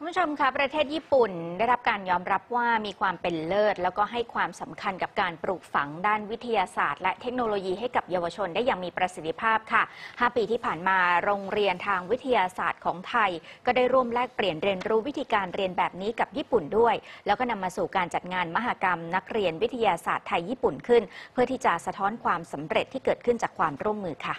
คุณผู้ชมคะประเทศญี่ปุ่นได้รับการยอมรับว่ามีความเป็นเลิศ แล้วก็ให้ความสำคัญกับการปลูกฝังด้านวิทยาศาสตร์ และเทคโนโลยีให้กับเยาวชนได้อย่างมีประสิทธิภาพค่ะ 5 ปีที่ผ่านมาโรงเรียนทางวิทยาศาสตร์ของไทย ก็ได้ร่วมแลกเปลี่ยนเรียนรู้วิธีการเรียนแบบนี้กับญี่ปุ่นด้วย แล้วก็นำมาสู่การจัดงานมหกรรม นักเรียนวิทยาศาสตร์ไทยญี่ปุ่นขึ้น เพื่อที่จะสะท้อนความสำเร็จที่เกิดขึ้นจากความร่วมมือค่ะ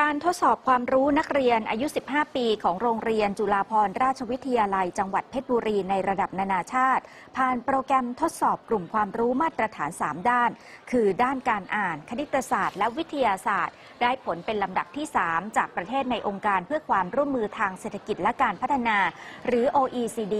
การทดสอบความรู้นักเรียนอายุ 15 ปีของโรงเรียนจุฬาภรณราชวิทยาลัย จังหวัดเพชรบุรีในระดับนานาชาติ ผ่านโปรแกรมทดสอบกลุ่มความรู้มาตรฐาน 3 ด้าน คือด้านการอ่าน คณิตศาสตร์ และวิทยาศาสตร์ ได้ผลเป็นลำดับที่ 3 จากประเทศในองค์การเพื่อความร่วมมือทางเศรษฐกิจและการพัฒนา หรือ OECD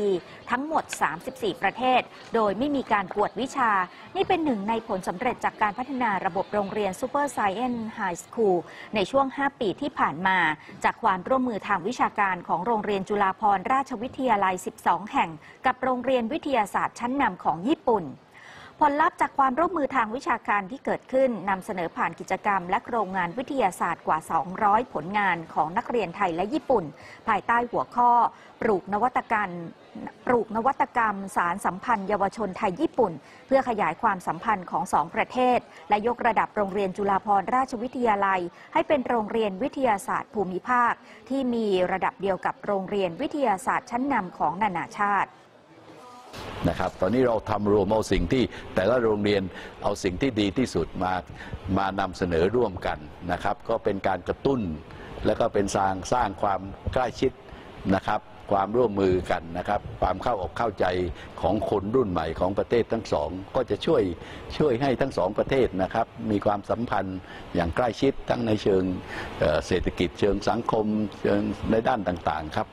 ทั้งหมด 34 ประเทศ โดยไม่มีการกวดวิชา นี่เป็นหนึ่งในผลสำเร็จจากการพัฒนาระบบโรงเรียน Super Science High School ในช่วง5ปีที่ผ่านมา จากความร่วมมือทางวิชาการของโรงเรียนจุฬาภรณราชวิทยาลัย 12 แห่ง กับโรงเรียนวิทยาศาสตร์ชั้นนำของญี่ปุ่น ผลลัพธ์จากความร่วมมือทางวิชาการที่เกิดขึ้นนำเสนอผ่านกิจกรรม และโครงงานวิทยาศาสตร์กว่า 200 ผลงานของนักเรียนไทยและญี่ปุ่น ภายใต้หัวข้อ ปลูกนวัตกรรมปลูกนวัตกรรม สารสัมพันธ์เยาวชนไทยญี่ปุ่น เพื่อขยายความสัมพันธ์ของสองประเทศ และยกระดับโรงเรียนจุฬาภรณราชวิทยาลัย ให้เป็นโรงเรียนวิทยาศาสตร์ภูมิภาค ที่มีระดับเดียวกับโรงเรียนวิทยาศาสตร์ชั้นนำของนานาชาติ นะครับ ตอนนี้เราทำรวมเอาสิ่งที่แต่ละโรงเรียนเอาสิ่งที่ดีที่สุดมามานำเสนอร่วมกันนะครับ ก็เป็นการกระตุ้น แล้วก็เป็นสร้างสร้างความใกล้ชิดนะครับ ความร่วมมือกันนะครับ ความเข้าอกเข้าใจของคนรุ่นใหม่ของประเทศทั้งสอง ก็จะช่วยช่วยให้ทั้งสองประเทศนะครับ มีความสัมพันธ์อย่างใกล้ชิดทั้งในเชิงเเศรษฐกิจเชิงสังคมเชิงในด้านต่างๆครับ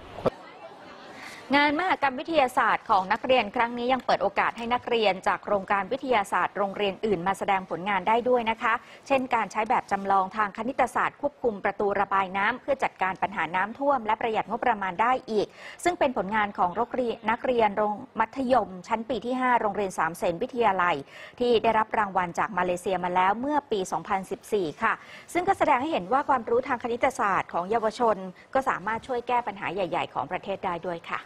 งานมหกรรมวิทยาศาสตร์ของนักเรียนครั้งนี้ยังเปิดโอกาสให้นักเรียนจากโครงการวิทยาศาสตร์โรงเรียนอื่นมาแสดงผลงานได้ด้วยนะคะ เช่นการใช้แบบจำลองทางคณิตศาสตร์ควบคุมประตูระบายน้ำเพื่อจัดการปัญหาน้ำท่วม และประหยัดงบประมาณได้อีก ซึ่งเป็นผลงานของนักเรียนโรงมัธยม ชั้นปีที่ 5 โรงเรียนสามเสนวิทยาลัย ที่ได้รับรางวัลจากมาเลเซียมาแล้วเมื่อปี 2014 ค่ะ ซึ่งก็แสดงให้เห็นว่าความรู้ทางคณิตศาสตร์ของเยาวชน ก็สามารถช่วยแก้ปัญหาใหญ่ ๆ ของประเทศได้ด้วยค่ะ